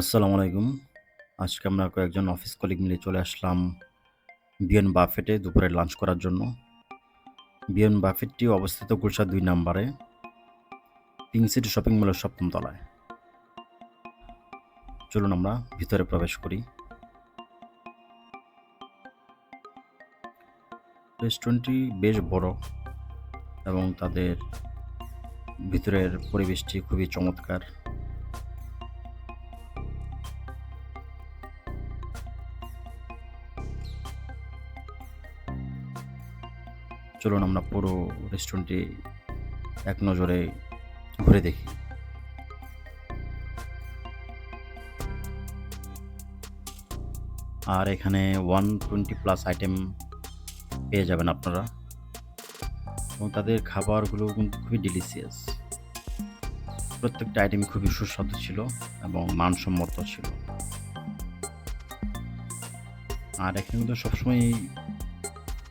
আসসালামু আলাইকুম। আজকে আমরা কয়েকজন অফিস কলিগ মিলে চলে আসলাম বিয়ন বাফেটে দুপুরে লাঞ্চ করার জন্য। বিয়ন বাফেটটি অবস্থিত গুলশা দুই নাম্বারে, পিঙ্ক সিটি শপিং মলের সপ্তম তলায়। চলুন আমরা ভিতরে প্রবেশ করি। রেস্টুরেন্টটি বেশ বড় এবং তাদের ভিতরের পরিবেশটি খুবই চমৎকার। চলুন আমরা পুরো রেস্টুরেন্টটি এক নজরে ঘুরে দেখি। আর এখানে 120 প্লাস আইটেম পেয়ে যাবেন আপনারা। এবং তাদের খাবারগুলো কিন্তু খুবই ডিলিশিয়াস। প্রত্যেকটা আইটেমই খুবই সুস্বাদু ছিল এবং মানসম্মত ছিল। আর এখানে কিন্তু সবসময়ই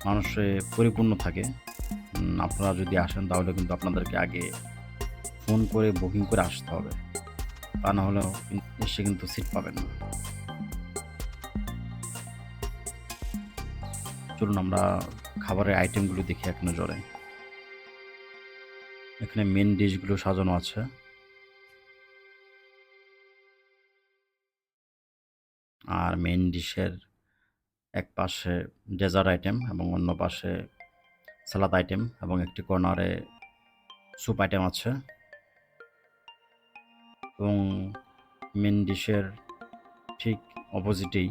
মানুষে পরিপূর্ণ থাকে। আপনারা যদি আসেন তাহলে কিন্তু আপনাদেরকে আগে ফোন করে, বুকিং করে আসতে হবে। তা না হলেও এসে কিন্তু সিট পাবেন না। চলুন আমরা খাবারের আইটেমগুলো দেখি এক নজরে। এখানে মেন ডিশগুলো সাজানো আছে। আর মেন ডিশের এক পাশে ডেজার্ট আইটেম এবং অন্য পাশে সালাদ আইটেম এবং একটি কর্নারে স্যুপ আইটেম আছে। এবং মেন ডিশের ঠিক অপোজিটেই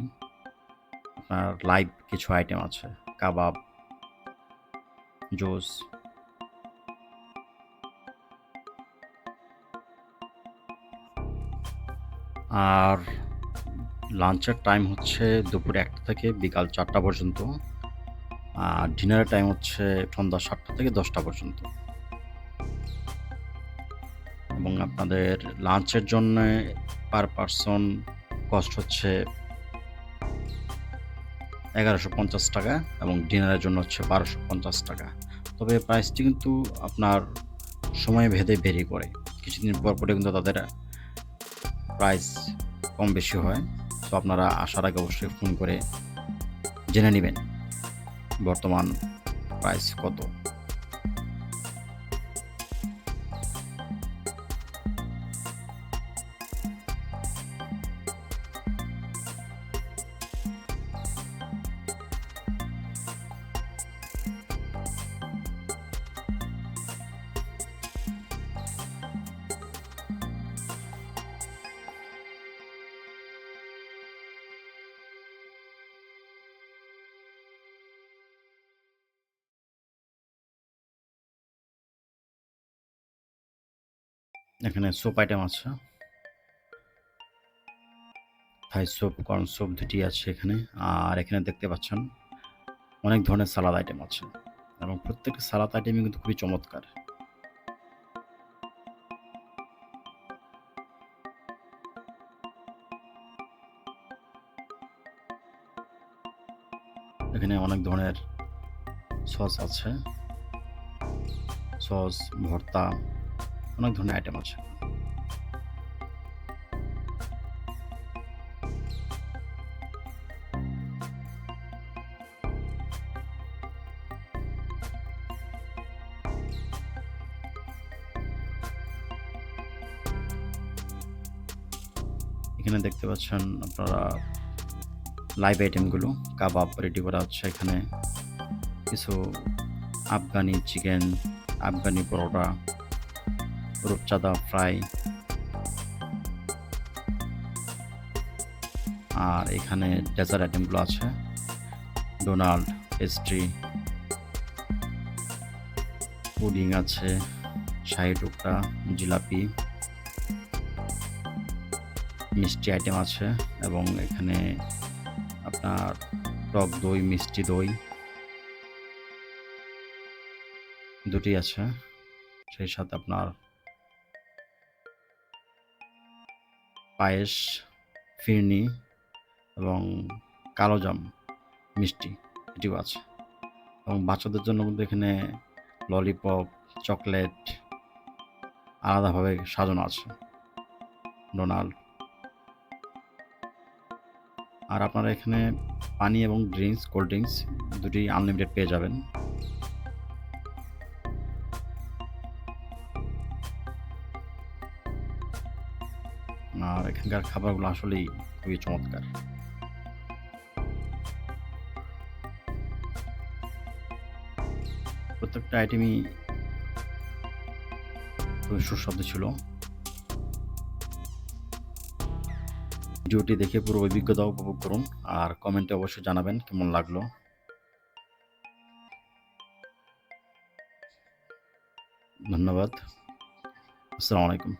আপনার লাইভ কিছু আইটেম আছে। কাবাব, জুস। আর লাঞ্চের টাইম হচ্ছে দুপুর একটা থেকে বিকাল ৪টা পর্যন্ত। আর ডিনারের টাইম হচ্ছে সন্ধ্যা সাতটা থেকে ১০টা পর্যন্ত। এবং আপনাদের লাঞ্চের জন্যে পার পারসন কস্ট হচ্ছে ৳১১৫০ এবং ডিনারের জন্য হচ্ছে ৳১২৫০। তবে প্রাইসটি কিন্তু আপনার সময় ভেদে ভেরি করে। কিছুদিন পর পরে কিন্তু তাদের প্রাইস কম বেশি হয়। তো আপনারা আসার আগে অবশ্যই ফোন করে জেনে নেবেন বর্তমান প্রাইস কত। এখানে সোপ আইটেম আছে। থাই সোপ কর্ন সোপ দুটি আছে এখানে। আর এখানে দেখতে পাচ্ছেন অনেক ধরনের সালাদ আইটেম আছে। এবং প্রত্যেকটা সালাদ আইটেমই কিন্তু খুবই চমৎকার। এখানে অনেক ধরনের সস আছে। সস, ভর্তা অনেক ধরনের আইটেম আছে। এখানে দেখতে পাচ্ছেন আপনারা লাইভ আইটেমগুলো। কাবাব রেডি করা হচ্ছে এখানে। কিছু আফগানি চিকেন, আফগানি পরোটা, রূপচাঁদা ফ্রাই। আর এখানে ডেজার্ট আইটেমগুলো আছে। Donald, pastry. পুডিং আছে, শাহী টুকরা, জিলাপি। মিষ্টি আইটেম আছে এবং এখানে আপনার টক দই, মিষ্টি দই। দুটি আছে। সেই সাথে আপনার পায়েস, ফিরনি এবং কালোজাম মিষ্টি এটিও আছে। এবং বাচ্চাদের জন্য কিন্তু এখানে ললিপপ, চকলেট আলাদাভাবে সাজানো আছে। ডোনাল্ড আর আপনারা এখানে পানি এবং ড্রিঙ্কস কোল্ড ড্রিঙ্কস দুটি আনলিমিটেড পেয়ে যাবেন আর এখানকার খাবারগুলো আসলেই খুবই চমৎকার। প্রত্যেকটা আইটেমই খুবই সুস্বাদু ছিল। ভিডিওটি দেখে পুরো অভিজ্ঞতা উপভোগ করুন আর কমেন্টে অবশ্যই জানাবেন কেমন লাগল। ধন্যবাদ। আসসালামু আলাইকুম।